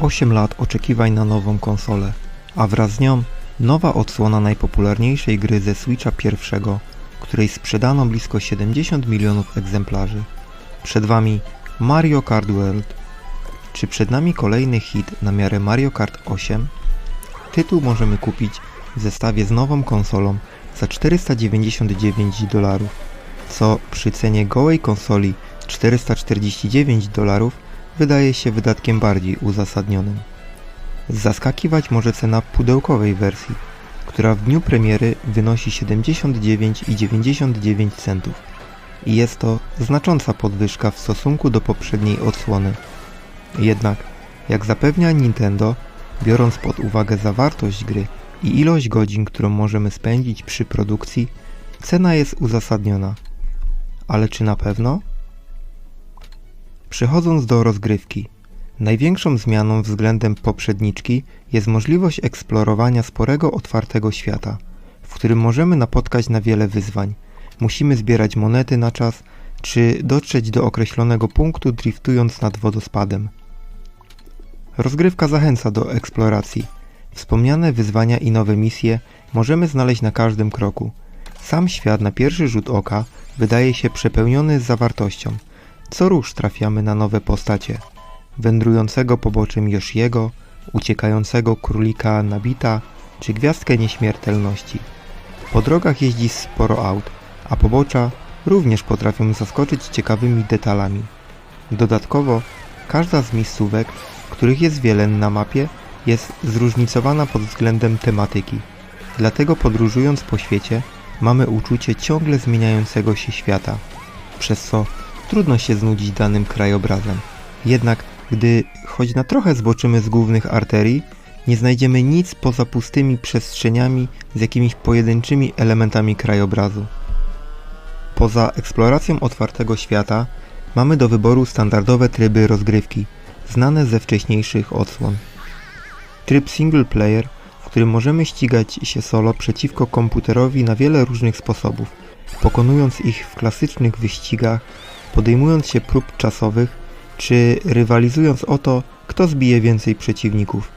8 lat oczekiwań na nową konsolę, a wraz z nią nowa odsłona najpopularniejszej gry ze Switcha pierwszego, której sprzedano blisko 70 milionów egzemplarzy. Przed Wami Mario Kart World. Czy przed nami kolejny hit na miarę Mario Kart 8? Tytuł możemy kupić w zestawie z nową konsolą za 499 dolarów, co przy cenie gołej konsoli 449 dolarów wydaje się wydatkiem bardziej uzasadnionym. Zaskakiwać może cena pudełkowej wersji, która w dniu premiery wynosi 79,99 centów i jest to znacząca podwyżka w stosunku do poprzedniej odsłony. Jednak, jak zapewnia Nintendo, biorąc pod uwagę zawartość gry i ilość godzin, którą możemy spędzić przy produkcji, cena jest uzasadniona. Ale czy na pewno? Przechodząc do rozgrywki, największą zmianą względem poprzedniczki jest możliwość eksplorowania sporego otwartego świata, w którym możemy napotkać na wiele wyzwań. Musimy zbierać monety na czas, czy dotrzeć do określonego punktu driftując nad wodospadem. Rozgrywka zachęca do eksploracji. Wspomniane wyzwania i nowe misje możemy znaleźć na każdym kroku. Sam świat na pierwszy rzut oka wydaje się przepełniony zawartością. Co rusz trafiamy na nowe postacie. Wędrującego poboczem Yoshiego, uciekającego królika Nabita, czy gwiazdkę nieśmiertelności. Po drogach jeździ sporo aut, a pobocza również potrafią zaskoczyć ciekawymi detalami. Dodatkowo, każda z miejscówek, których jest wiele na mapie, jest zróżnicowana pod względem tematyki. Dlatego podróżując po świecie, mamy uczucie ciągle zmieniającego się świata, przez co trudno się znudzić danym krajobrazem. Jednak gdy choć na trochę zboczymy z głównych arterii, nie znajdziemy nic poza pustymi przestrzeniami z jakimiś pojedynczymi elementami krajobrazu. Poza eksploracją otwartego świata mamy do wyboru standardowe tryby rozgrywki, znane ze wcześniejszych odsłon. Tryb single player, w którym możemy ścigać się solo przeciwko komputerowi na wiele różnych sposobów, pokonując ich w klasycznych wyścigach, podejmując się prób czasowych, czy rywalizując o to, kto zbije więcej przeciwników.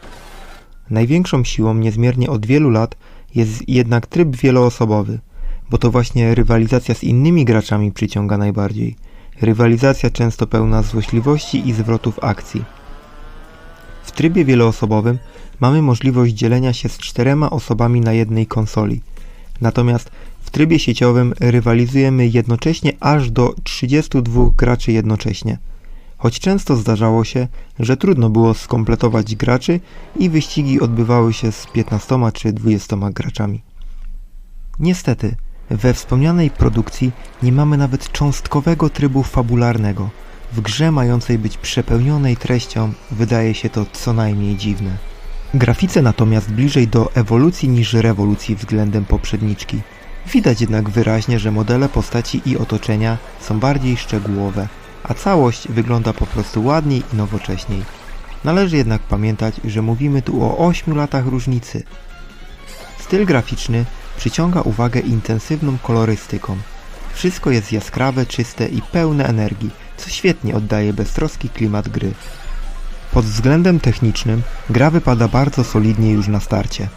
Największą siłą niezmiernie od wielu lat jest jednak tryb wieloosobowy, bo to właśnie rywalizacja z innymi graczami przyciąga najbardziej. Rywalizacja często pełna złośliwości i zwrotów akcji. W trybie wieloosobowym mamy możliwość dzielenia się z czterema osobami na jednej konsoli. Natomiast w trybie sieciowym rywalizujemy jednocześnie aż do 32 graczy jednocześnie. Choć często zdarzało się, że trudno było skompletować graczy i wyścigi odbywały się z 15 czy 20 graczami. Niestety, we wspomnianej produkcji nie mamy nawet cząstkowego trybu fabularnego. W grze mającej być przepełnionej treścią wydaje się to co najmniej dziwne. Grafice natomiast bliżej do ewolucji niż rewolucji względem poprzedniczki. Widać jednak wyraźnie, że modele postaci i otoczenia są bardziej szczegółowe, a całość wygląda po prostu ładniej i nowocześniej. Należy jednak pamiętać, że mówimy tu o 8 latach różnicy. Styl graficzny przyciąga uwagę intensywną kolorystyką. Wszystko jest jaskrawe, czyste i pełne energii, co świetnie oddaje beztroski klimat gry. Pod względem technicznym gra wypada bardzo solidnie już na starcie.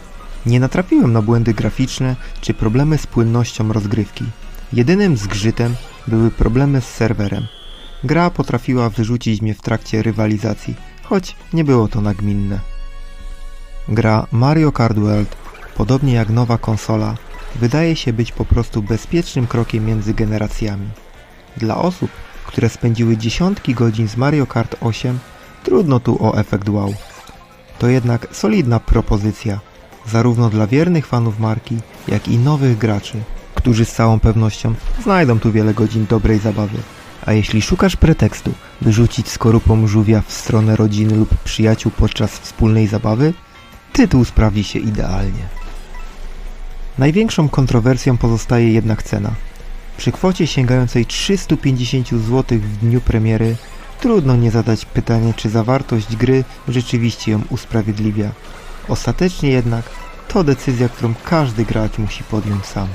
Nie natrafiłem na błędy graficzne czy problemy z płynnością rozgrywki. Jedynym zgrzytem były problemy z serwerem. Gra potrafiła wyrzucić mnie w trakcie rywalizacji, choć nie było to nagminne. Gra Mario Kart World, podobnie jak nowa konsola, wydaje się być po prostu bezpiecznym krokiem między generacjami. Dla osób, które spędziły dziesiątki godzin z Mario Kart 8, trudno tu o efekt wow. To jednak solidna propozycja, zarówno dla wiernych fanów marki, jak i nowych graczy, którzy z całą pewnością znajdą tu wiele godzin dobrej zabawy. A jeśli szukasz pretekstu, by rzucić skorupą żółwia w stronę rodziny lub przyjaciół podczas wspólnej zabawy, tytuł sprawdzi się idealnie. Największą kontrowersją pozostaje jednak cena. Przy kwocie sięgającej 350 zł w dniu premiery trudno nie zadać pytania, czy zawartość gry rzeczywiście ją usprawiedliwia. Ostatecznie jednak to decyzja, którą każdy gracz musi podjąć sam.